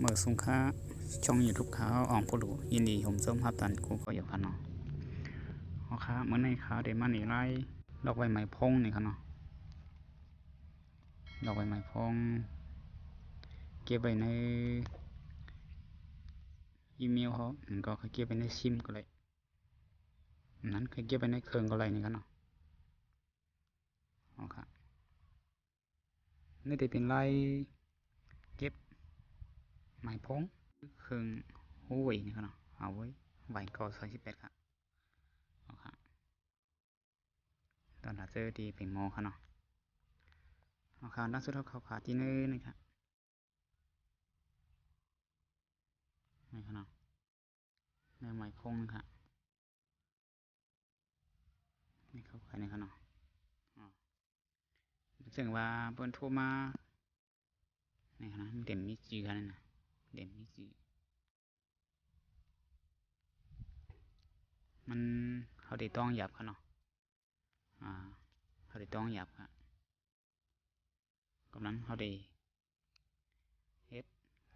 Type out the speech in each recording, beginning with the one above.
เมื่อสุงค้าช่องยูทูบเขาอ่องผู้หลูยินดีผมส้มฮับตันกูก็อยู่ค่ะเนาะเอค่ะเมื่อในขาเดมันนี่ไล่ดอกใบไม้พงนี่ค่ะเนาะดอกใบไม้พงเก็บไว้ในอีเมลเขามันก็เคยเก็บไว้ในซิมก็เลยอันนั้นเคยเก็บไว้ในเครื่องก็เลยนี่ค่ะเนาะเอาค่ะนี่จะเป็นไล่เก็บ ไม้พงเครื่องหูวีนี่ครับเนาะเอาไว้ไว้ก่อซอยสิบแปดครับเอาครับตอนหาเจอดีเป็นโมครับเนาะเอาครับล่าสุดเขาเขาขาที่เนื้อนะครับนี่ครับเนาะเนื้อไม้พงนะครับนี่เขาขายนี่ครับเนาะอ๋อซึ่งว่าเปิ้นโทรมานี่ครับนะเด่มมีจือกันนะ เด่นนี่สิมันเขาได้ต้องหยับเขาเนาะอ่าเขาได้ต้องหยับครับกำลังเขาได้เฮ็ด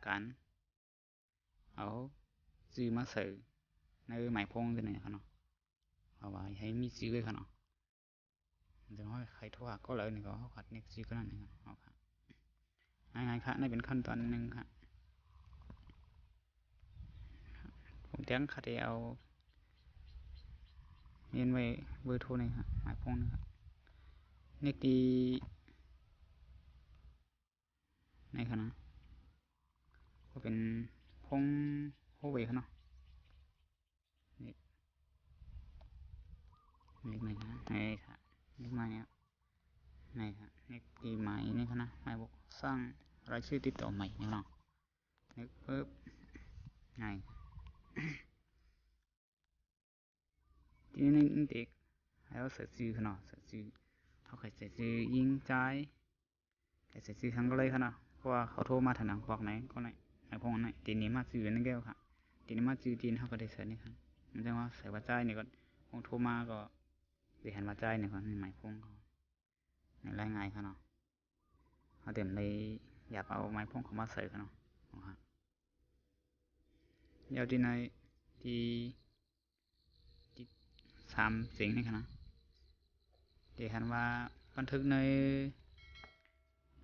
การเอาซื้อมาใส่ในหมายพงตัวนี้เขาเนาะเอาไว้ให้มีซื้อไว้เขาเนาะถึงว่าใครทรหาก็เลยนี่ก็เขาขัดเน็กซื้อก็นั่นเองครับง่ายๆครับนี่เป็นขั้นตอนหนึ่งครั บผมแจ้งคดีเอาเรีนไว้เบอร์โทรหน่อยครับหมายพงนะครับเน็กดีในคณะก็เป็นพงโฮเวครับเนาะเน็กเน็กไหนครับไหนครับเน็กมาเนี่ยไหนครับเน็กดีใหม่นี่ครับนะหมายบอกสร้างรายชื่อติดต่อใหม่นี่เนาะเน็กปึ๊บไง ทีนี้ในเด็ก还要设置ขนาด设置เขาเคย设置ยิงใจแต่设置ครั้งก็เลยขนาดเพราะว่าเขาโทรมาถนังบอกไหนก็ไหนไอ้พวกนั้นทีนี้มาซื้อนั่นแก้วค่ะทีนี้มาซื้อจีนเขาก็ได้เสิร์ชนี่ครับมันจะว่าใส่ว่าใจนี่ก็คงโทรมาก็ได้เห็นว่าใจนี่ก็ในหมายพงเขาในรายงานเขาเนาะเขาเต็มเลยอยากเอาไม้พงเขามาใส่เขาเนาะครับเดี๋ยวที่ในที่ สามสิ่งนี่ครับนะเดี๋ยวหันว่าบันทึกใน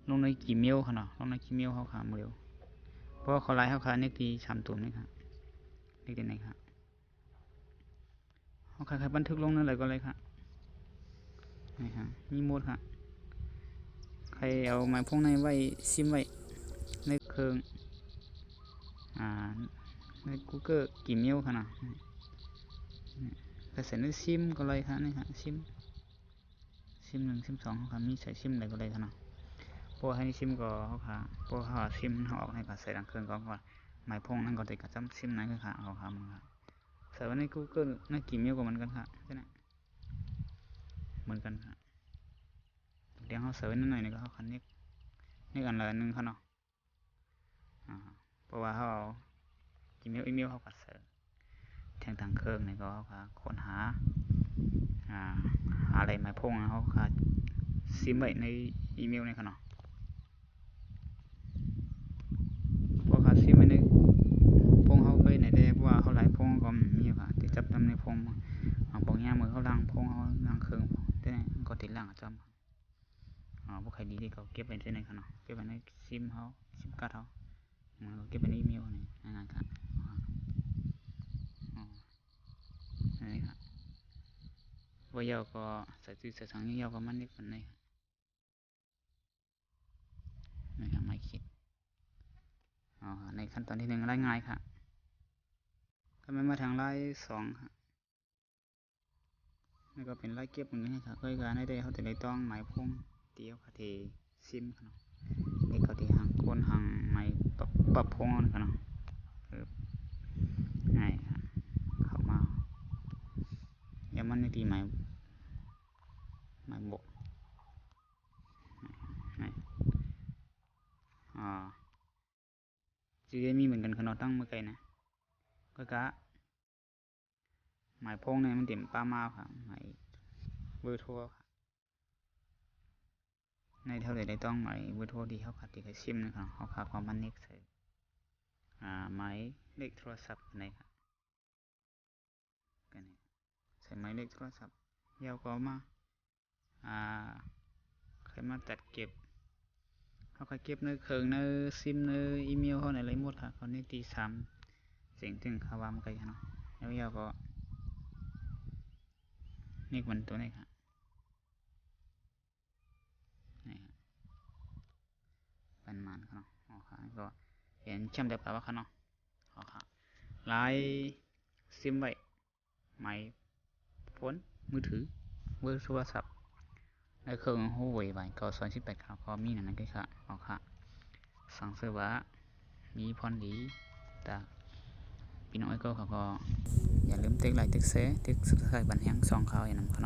ลงในกี่เมลครับเนาะลงในกี่เมลเขาขาเร็วเพราะว่าเขาไล่เขาขาเนี่ทีสามตัวนี่ครับนี่ที่ไหนครับเขาใครบันทึกลงนั่นเลยก็เลยครับนี่ครับมีโมดครับใครเอาไม้พงในไว้ซิมไว้ในเครื่องอ่าใน Google กี่เมลครับเนาะก็ใส่ซิมก็เลยครับนี่ครับซิมซิมหนึ่งซิมสองเขาค่ะมีใส่ซิมอะไรก็เลยครับเนาะพวกให้ซิมก็เขาค่ะพวกเขาซิมเขาออกให้ก็ใส่ดังเครื่องก็ก่อนหมายพงนั่นก็ติดกับจำซิมนั้นก็ค่ะเอาค่ะมันค่ะใส่ไว้ใน Google ในกี่เมลก็เหมือนกันค่ะใช่ไหมเหมือนกันค่ะเดี๋ยวเขาใส่ไว้นั่นหน่อยนี่ก็เขาคันนี้นี่กันเลยนึงเขาเนาะอ่าเพราะว่าเขาเอากี่เมลอีเมลเขาก็ใส่แทงทางเครื่องนี่ก็เขาก็ค้นหาอ่าหาอะไรมาพงนะเขาก็ซิมไว้ในอีเมลนี่ครับเนาะพวกเขาซิมไว้ในพงเขาไปไหนได้ว่าเขาหลายพงก็มีอยู่ค่ะที่จับทำในพงบางอย่างมือเขาล้างพงเขาล้างเครื่องแต่ก็ติดล้างจำอ๋อพวกใครดีที่เขาเก็บไว้ที่ไหนครับเนาะเก็บไว้ในซิมเขาซิมการ์ดเขาเก็บไว้ในอีเมลนี่ง่ายๆครับ นี่ครับ ว่ายาวก็ใส่ตื้อใส่ถังยาวก็มันนี่คนนี้ครับนี่ครับไม่คิดอ๋อในขั้นตอนที่หนึ่งรายงานครับก็ไม่มาทางรายสองครับนี่ก็เป็นรายเก็บเหมือนกันครับเคยการได้ได้เขาแต่ได้ต้องหมายพุ่งเดียวค่ะทีซิมครับเด็กเขาที่หางคนหางไม้ปรับปรับพงนะครับเนาะง่ายครับเข้ามายังมันในตีไม้ ม้บกนี่อ่าจือมีเหมือนกันขนาดตั้งเมื่อไกลนะก็กะหมายพงเนี่ยมันเต็มป้ามาค่ะหมายเบอร์โทรค่ะในเท่าไหร่ได้ต้องหมายเบอร์โทรที่เขาขัดที่เขาชิมนะครับเขาขาดความมันเน็กใส่อ่าหมายเลขโทรศัพท์ไหนครับกันนี่ใส่หมายเลขโทรศัพท์เดี๋ยวก็มาอ่า ใครมาจัดเก็บเขาก็เก็บในเครื่องในซิมในอีเมลเขาในอะไรหมดค่ะเขาในตีสามเสิ่งถึงเขาวามันก็อย่างเนาะแล้วเดี๋ยวก็นี่มันตัวนี้ครับนี่ครับเป็นมันครับเนาะอ๋อค่ะก็เห็นช่ำเดียบกับว่าครับเนาะอ๋อค่ะลายซิมไว้ไม้โฟนมือถือเบอร์โทรศัพท์ ในเครื่องหูไวไวก็ส่วนสิปแปดครับก็มีหนังนั้นก็ค่ะเอาค่ะสั่งเสื้อว่ามีพรดีแต่พี่น้อยก็เขาก็อย่าลืมติ๊กไลค์ติ๊กเซติ๊กซับสไครต์บันแห้งซองเขาอย่างนั้นค่ะเนาะ